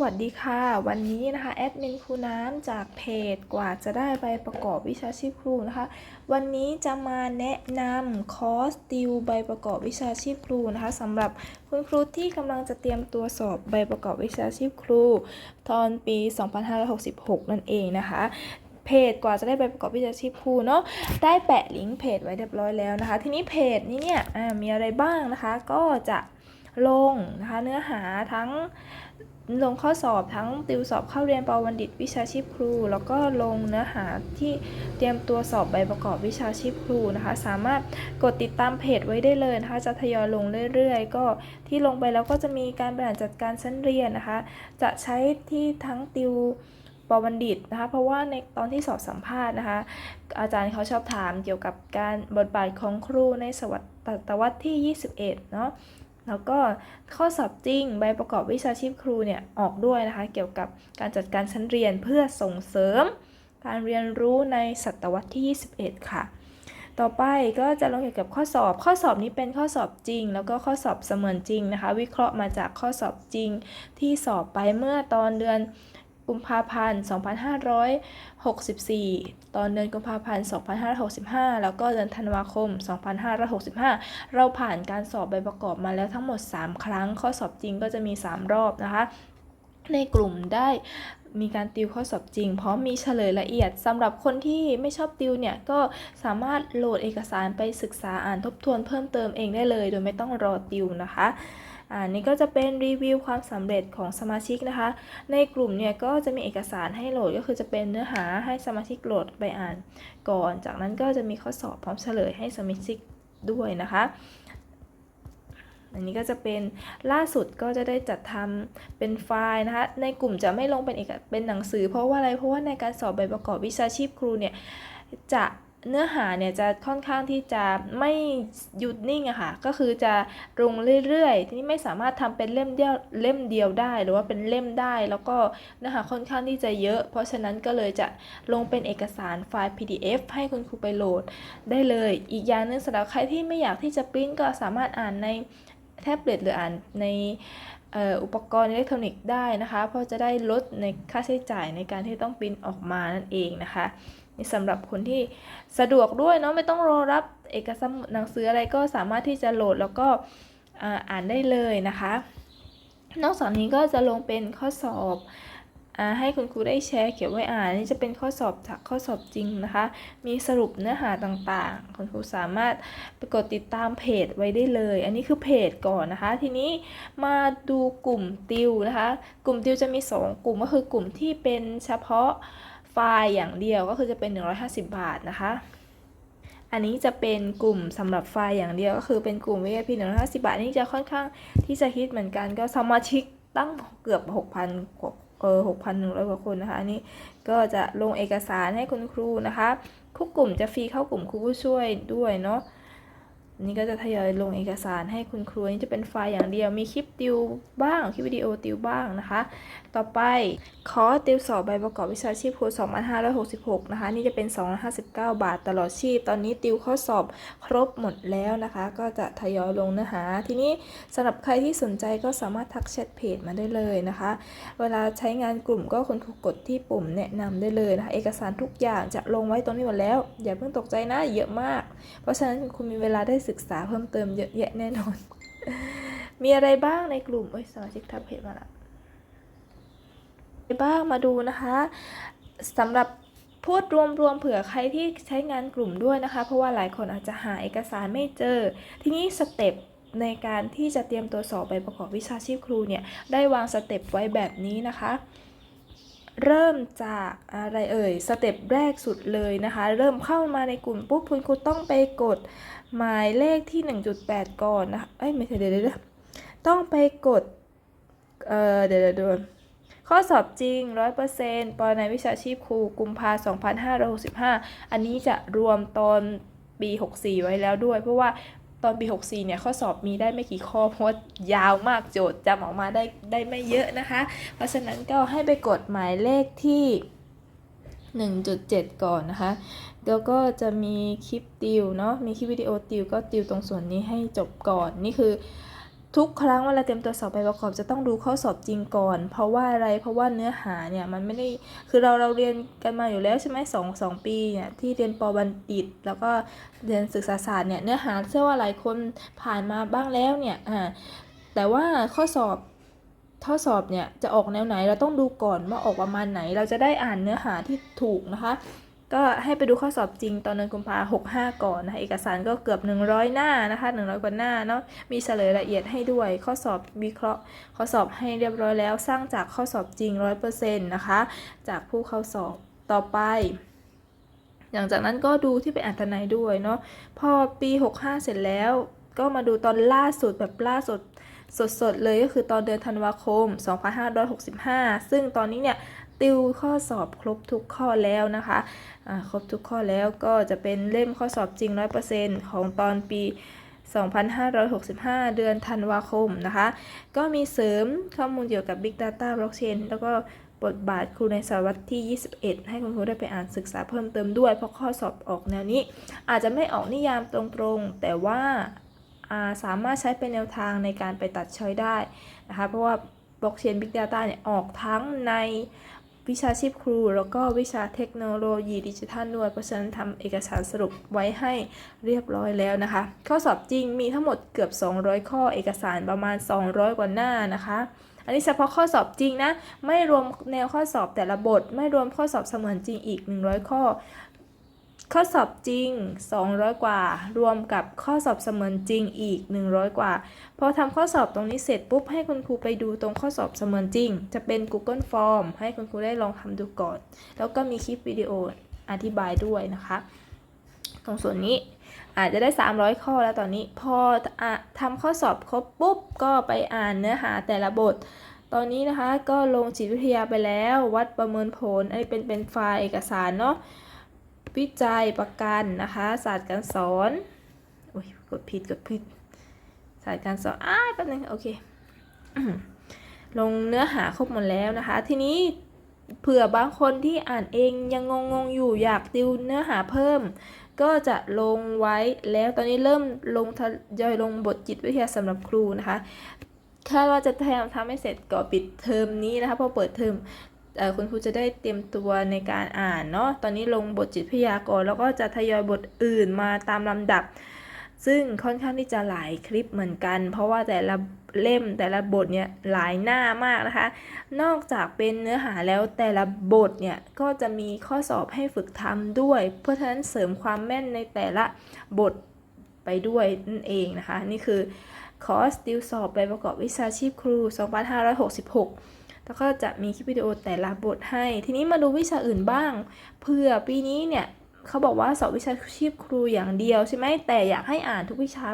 วัสดีค่ะ วันนี้นะคะแอดมินครูน้ำจากเพจกว่าจะได้ใบประกอบวิชาชีพครูนะคะ วันนี้จะมาแนะนำคอร์สติวใบประกอบวิชาชีพครูนะคะสำหรับคุณครูที่กำลังจะเตรียมตัวสอบใบประกอบวิชาชีพครู ตอนปี 2566 นั่นเองนะคะเพจกว่าจะได้ใบประกอบวิชาชีพครูเนาะได้แปะลิงก์เพจไว้เรียบร้อยแล้วนะคะ ทีนี้เพจนี้เนี่ยมีอะไรบ้างนะคะ ก็จะลงนะคะเนื้อหาทั้ง ลงข้อสอบทั้งติวสอบเข้าเรียนปวบัณฑิตวิชาชีพครู แล้วก็ลงเนื้อหาที่เตรียมตัวสอบใบประกอบวิชาชีพครูนะคะ สามารถกดติดตามเพจไว้ได้เลยนะคะ จะทยอยลงเรื่อยๆ ก็ที่ลงไปแล้วก็จะมีการบริหารจัดการชั้นเรียนนะคะ จะใช้ที่ทั้งติวปบัณฑิตนะคะ เพราะว่าในตอนที่สอบสัมภาษณ์นะคะ อาจารย์เขาชอบถามเกี่ยวกับการบทบาทของครูในสวัสตวรรษที่ 21 เนาะ แล้วก็ข้อสอบจริงใบประกอบวิชาชีพครูเนี่ยออกด้วยนะคะ เกี่ยวกับการจัดการชั้นเรียนเพื่อส่งเสริม การเรียนรู้ในศตวรรษที่ 21 ค่ะ ต่อไปก็จะลงเกี่ยวกับข้อสอบข้อสอบนี้เป็นข้อสอบจริง แล้วก็ข้อสอบเสมือนจริงนะคะ วิเคราะห์มาจากข้อสอบจริงที่สอบไปเมื่อตอนเดือน กุมภาพันธ์ 2564 ตอนเดือนกุมภาพันธ์ 2565 แล้วก็เดือนธันวาคม 2565 เราผ่านการสอบใบประกอบมาแล้วทั้งหมด 3 ครั้ง ข้อสอบจริงก็จะมี 3 รอบนะคะ ในกลุ่มได้มีการติวข้อสอบจริง พร้อมมีเฉลยละเอียดสำหรับคนที่ไม่ชอบติวเนี่ย ก็สามารถโหลดเอกสารไปศึกษาอ่านทบทวนเพิ่มเติมเองได้เลย โดยไม่ต้องรอติวนะคะ อ่านี่ก็จะเป็นรีวิวความสำเร็จของสมาชิกนะคะ ในกลุ่มเนี่ยก็จะมีเอกสารให้โหลดก็คือจะเป็นเนื้อหาให้สมาชิกโหลดไปอ่าน ก่อน จากนั้นก็จะมีข้อสอบพร้อมเฉลยให้สมาชิกด้วยนะคะ อันนี้ก็จะเป็นล่าสุดก็จะได้จัดทำเป็นไฟล์นะคะ ในกลุ่มจะไม่ลงเป็นเอกเป็นหนังสือ เพราะว่าอะไรเพราะว่าในการสอบใบประกอบวิชาชีพครูเนี่ยจะ เนื้อหาเนี่ยจะค่อนข้างที่จะไม่หยุดนิ่งอะค่ะ ก็คือจะลงเรื่อยๆ ทีนี้ไม่สามารถทำเป็นเล่มเดียวเล่มเดียวได้ หรือว่าเป็นเล่มได้ แล้วก็เนื้อหาค่อนข้างที่จะเยอะ เพราะฉะนั้นก็เลยจะลงเป็นเอกสารไฟล์ PDF ให้คุณครูไปโหลด ได้เลย อีกอย่างหนึงสำหรับใครที่ไม่อยากที่จะปริ้นก็สามารถอ่านในแท็บเล็ตหรืออ่านในอุปกรณ์อิเล็กทรอนิกส์ได้นะคะ เพราะจะได้ลดในค่าใช้จ่ายในการที่ต้องปริ้นออกมานั่นเองนะคะ นี่สำหรับคนที่สะดวกด้วยเนาะไม่ต้องรอรับเอกสารหนังสืออะไรก็สามารถที่จะโหลดแล้วก็อ่าอ่านได้เลยนะคะ นอกจากนี้ก็จะลงเป็นข้อสอบอให้คุณครูได้แชร์เก็บไว้อ่านนี่จะเป็นข้อสอบจากข้อสอบจริงนะคะ มีสรุปเนื้อหาต่างๆ คุณครูสามารถไปกดติดตามเพจไว้ได้เลย อันนี้คือเพจก่อนนะคะ ทีนี้มาดูกลุ่มติวนะคะ กลุ่มติวจะมี 2 กลุ่มก็คือกลุ่มที่เป็นเฉพาะ ไฟล์อย่างเดียวก็คือจะเป็น 150 บาทนะคะ อันนี้จะเป็นกลุ่มสำหรับไฟล์อย่างเดียวก็คือเป็นกลุ่ม VIP 150 บาทนี่จะค่อนข้างที่จะฮิตเหมือนกันก็สมาชิกตั้งเกือบ 6,000กว่าเออ6,100 กว่าคนนะคะ อันนี้ก็จะลงเอกสารให้คุณครูนะคะทุกกลุ่มจะฟรีเข้ากลุ่มครูผู้ช่วยด้วยเนาะ นี่ก็จะทยอยลงเอกสารให้คุณครูนี่จะเป็นไฟล์อย่างเดียว มีคลิปติวบ้าง คลิปวิดีโอติวบ้างนะคะ ต่อไปคอร์สติวสอบใบประกอบวิชาชีพครู2566 นะคะ นี่จะเป็น 259 บาทตลอดชีพ ตอนนี้ติวข้อสอบครบหมดแล้วนะคะ ก็จะทยอยลงเนื้อหา ทีนี้สำหรับใครที่สนใจก็สามารถทักแชทเพจมาได้เลยนะคะ เวลาใช้งานกลุ่มก็คุณครูกดที่ปุ่มแนะนำได้เลยนะคะ เอกสารทุกอย่างจะลงไว้ตรงนี้หมดแล้ว อย่าเพิ่งตกใจนะ เยอะมาก เพราะฉะนั้นคุณมีเวลาได้ศึกึกษาเพิ่มเติมเยอะแยะแน่นอน มีอะไรบ้างในกลุ่มเอ้ยสมาชิกทักเพจมาละบ้างมาดูนะคะสำหรับพูดรวมๆเผื่อใครที่ใช้งานกลุ่มด้วยนะคะ เพราะว่าหลายคนอาจจะหาเอกสารไม่เจอ ทีนี้สเต็ปในการที่จะเตรียมตัวสอบใบประกอบวิชาชีพครูเนี่ย ได้วางสเต็ปไว้แบบนี้นะคะ เริ่มจากอะไรเอ่ย สเต็ปแรกสุดเลยนะคะ เริ่มเข้ามาในกลุ่มปุ๊บคุณครูต้องไปกด หมายเลขที่ 1.8 ก่อนนะคะเอ้ยไม่ใช่เดี๋ยวเดี๋ยวต้องไปกด เอ่อเดี๋ยวเดี๋ยวยข้อสอบจริง 100%ปอในวิชาชีพครูกุมภา2565 อันนี้จะรวมตอนปี 64 ไว้แล้วด้วย เพราะว่าตอนปี 64 เนี่ย ข้อสอบมีได้ไม่กี่ข้อ เพราะว่ายาวมากโจทย์จำออกมาได้ได้ไม่เยอะนะคะ เพราะฉะนั้นก็ให้ไปกดหมายเลขที่ 1.7 ก่อนนะคะ แล้วก็จะมีคลิปติวเนาะมีคลิปวิดีโอติวก็ติวตรงส่วนนี้ให้จบก่อนนี่คือทุกครั้งเวลาเตรียมตัวสอบใบประกอบจะต้องดูข้อสอบจริงก่อน เพราะว่าอะไรเพราะว่าเนื้อหาเนี่ยมันไม่ได้คือเราเราเรียนกันมาอยู่แล้วใช่ไหมสองสองปีเนี่ยที่เรียนปบัณฑิต แล้วก็เรียนศึกษาศาสตร์เนี่ยเนื้อหาเชื่อว่าหลายคนผ่านมาบ้างแล้วเนี่ยอ่าแต่ว่าข้อสอบข้อสอบเนี่ยจะออกแนวไหนเราต้องดูก่อนว่าออกประมาณไหน เราจะได้อ่านเนื้อหาที่ถูกนะคะ ก็ให้ไปดูข้อสอบจริงตอนเดือนกุมภาหกห้าก่อนนะคะเอกสารก็เกือบ 100 หน้านะคะ100 กว่าหน้าเนาะมีเฉลยละเอียดให้ด้วย ข้อสอบวิเคราะห์ ข้อสอบให้เรียบร้อยแล้ว สร้างจากข้อสอบจริง 100%นะคะ จากผู้เข้าสอบต่อไปหลังจากนั้นก็ดูที่เป็นอัตนัยด้วยเนาะพอปี 65 เสร็จแล้ว ก็มาดูตอนล่าสุดแบบล่าสุดสดๆเลยก็คือตอนเดือนธันวาคม 2565 ซึ่งตอนนี้เนี่ย ติวข้อสอบครบทุกข้อแล้วนะคะอ่าครบทุกข้อแล้วก็จะเป็นเล่มข้อสอบจริง 100%ของตอนปี 2565 เดือนธันวาคมนะคะ ก็มีเสริมข้อมูลเกี่ยวกับ Big Data Blockchain แล้วก็บทบาทครูในศตวรรษที่ 21 ให้คุณครูได้ไปอ่านศึกษาเพิ่มเติมด้วย เพราะข้อสอบออกแนวนี้ อาจจะไม่ออกนิยามตรงๆ แต่ว่าาสามารถใช้เป็นแนวทางในการไปตัดช้อยได้นะคะ เพราะว่า Blockchain Big Data เนี่ยออกทั้งใน วิชาชีพครู แล้วก็วิชาเทคโนโลยีดิจิทัลด้วย เพราะฉะนั้นทำเอกสารสรุปไว้ให้เรียบร้อยแล้วนะคะ ข้อสอบจริงมีทั้งหมดเกือบ 200 ข้อเอกสารประมาณ 200 กว่าหน้านะคะ อันนี้เฉพาะข้อสอบจริงนะ ไม่รวมแนวข้อสอบแต่ละบท ไม่รวมข้อสอบเสมือนจริงอีก 100 ข้อ ข้อสอบจริง 200 กว่า รวมกับข้อสอบเสมือนจริงอีก 100 กว่า พอทำข้อสอบตรงนี้เสร็จปุ๊บให้คุณครูไปดูตรงข้อสอบเสมือนจริง จะเป็น Google Form ให้คุณครูได้ลองทำดูก่อน แล้วก็มีคลิปวิดีโออธิบายด้วยนะคะ ตรงส่วนนี้อาจจะได้ 300 ข้อแล้วตอนนี้ พออทำข้อสอบครบปุ๊บ ก็ไปอ่านเนื้อหาแต่ละบทตอนนี้นะคะก็ลงจิตวิทยาไปแล้ว วัดประเมินผลอันนี้เป็นเป็นไฟล์เอกสารเนาะ วิจัยประกันนะคะ ศาสตร์การสอนโอ้ยกดผิดกดผิดศาสตร์การสอนอ้าแป๊บนึงโอเคลงเนื้อหาครบหมดแล้วนะคะ ทีนี้เผื่อบางคนที่อ่านเองยังงงๆอยู่อยากติวเนื้อหาเพิ่ม ก็จะลงไว้แล้วตอนนี้เริ่มลงทยอยลงบทจิตวิทยาสำหรับครูนะคะคาดว่าจะทำทำให้เสร็จก่อนปิดเทอมนี้นะคะพอเปิดเทอม คุณครูจะได้เตรียมตัวในการอ่านเนาะ ตอนนี้ลงบทจิตวิทยาก่อนแล้วก็จะทยอยบทอื่นมาตามลำดับ ซึ่งค่อนข้างที่จะหลายคลิปเหมือนกัน เพราะว่าแต่ละเล่มแต่ละบทเนี่ยหลายหน้ามากนะคะ นอกจากเป็นเนื้อหาแล้วแต่ละบทเนี่ยก็จะมีข้อสอบให้ฝึกทำด้วย เพื่อฉะนั้นเสริมความแม่นในแต่ละบทไปด้วยนั่นเองนะคะ นี่คือคอร์สติวสอบใบประกอบวิชาชีพครู 2566 แล้วก็จะมีคลิปวิดีโอแต่ละบทให้ ทีนี้มาดูวิชาอื่นบ้างเผื่อปีนี้เนี่ยเขาบอกว่าสอบวิชาชีพครูอย่างเดียวใช่ไหมแต่อยากให้อ่านทุกวิชา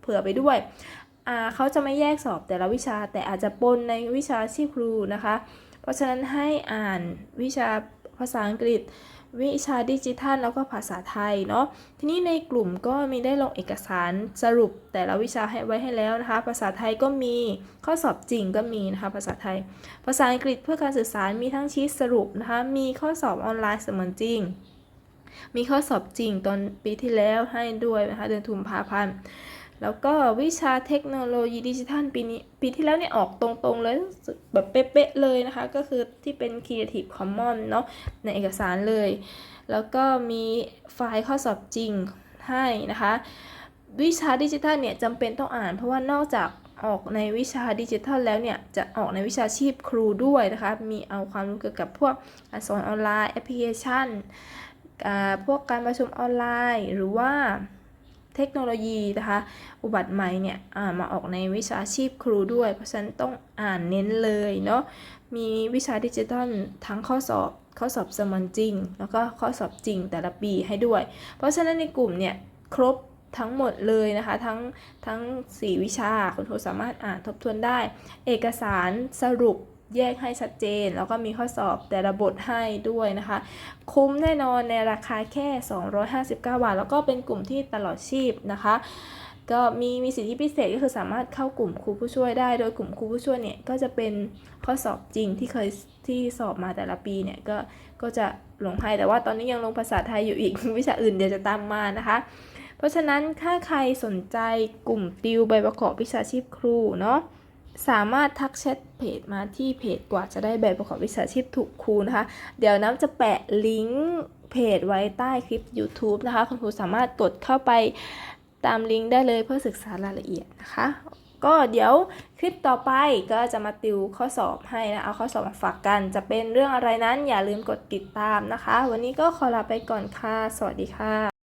เผื่อไปด้วยเขาจะไม่แยกสอบแต่ละวิชาแต่อาจจะปนในวิชาชีพครูนะคะ เพราะฉะนั้นให้อ่านวิชาภาษาอังกฤษ วิชาดิจิทัลแล้วก็ภาษาไทยเนาะทีนี้ในกลุ่มก็มีได้ลงเอกสารสรุปแต่ละวิชาให้ไว้ให้แล้วนะคะ ภาษาไทยก็มีข้อสอบจริงก็มีนะคะภาษาไทย ภาษาอังกฤษเพื่อการสื่อสารมีทั้งชีทสรุปนะคะมีข้อสอบออนไลน์เสมือนจริง มีข้อสอบจริงตอนปีที่แล้วให้ด้วยนะคะเดือนกุมภาพันธ์ แล้วก็วิชาเทคโนโลยีดิจิทัลปีนี้ปีที่แล้วเนี่ยออกตรงๆเลยแบบเป๊ะๆเลยนะคะ ก็คือที่เป็น Creative Commons เนาะในเอกสารเลย แล้วก็มีไฟล์ข้อสอบจริงให้นะคะ วิชาดิจิทัลเนี่ยจำเป็นต้องอ่าน เพราะว่านอกจากออกในวิชาดิจิทัลแล้วเนี่ยจะออกในวิชาชีพครูด้วยนะคะ มีเอาความรู้เกี่ยวกับพวกการสอนออนไลน์แอปพลิเคชันอ่าพวกการประชุมออนไลน์หรือว่า เทคโนโลยีนะคะ อุบัติใหม่เนี่ยมาออกในวิชาชีพครูด้วย เพราะฉะนั้นต้องอ่านเน้นเลยเนาะมีวิชาดิจิทัลทั้งข้อสอบข้อสอบเสมือนจริง แล้วก็ข้อสอบจริงแต่ละปีให้ด้วย เพราะฉะนั้นในกลุ่มเนี่ยครบทั้งหมดเลยนะคะ ทั้งทั้ง 4 วิชาคุณครูสามารถอ่านทบทวนได้ เอกสารสรุป แยกให้ชัดเจน แล้วก็มีข้อสอบแต่ละบทให้ด้วยนะคะ คุ้มแน่นอนในราคาแค่ 259 บาท แล้วก็เป็นกลุ่มที่ตลอดชีพนะคะก็มีมีสิทธิพิเศษก็คือสามารถเข้ากลุ่มครูผู้ช่วยได้ โดยกลุ่มครูผู้ช่วยเนี่ยก็จะเป็นข้อสอบจริงที่เคยที่สอบมาแต่ละปีเนี่ยก็ก็จะลงให้แต่ว่าตอนนี้ยังลงภาษาไทยอยู่อีกวิชาอื่นเดี๋ยวจะตามมานะคะ เพราะฉะนั้นถ้าใครสนใจกลุ่มติวใบประกอบวิชาชีพครูเนาะ สามารถทักแชทเพจมาที่เพจกว่าจะได้ใบประกอบวิชาชีพถูกครูนะคะ เดี๋ยวน้ำจะแปะลิงก์เพจไว้ใต้คลิป YouTube นะคะ คุณครูสามารถกดเข้าไปตามลิงก์ได้เลยเพื่อศึกษารายละเอียดนะคะ ก็เดี๋ยวคลิปต่อไปก็จะมาติวข้อสอบให้นะ เอาข้อสอบมาฝากกัน จะเป็นเรื่องอะไรนั้นอย่าลืมกดติดตามนะคะ วันนี้ก็ขอลาไปก่อนค่ะ สวัสดีค่ะ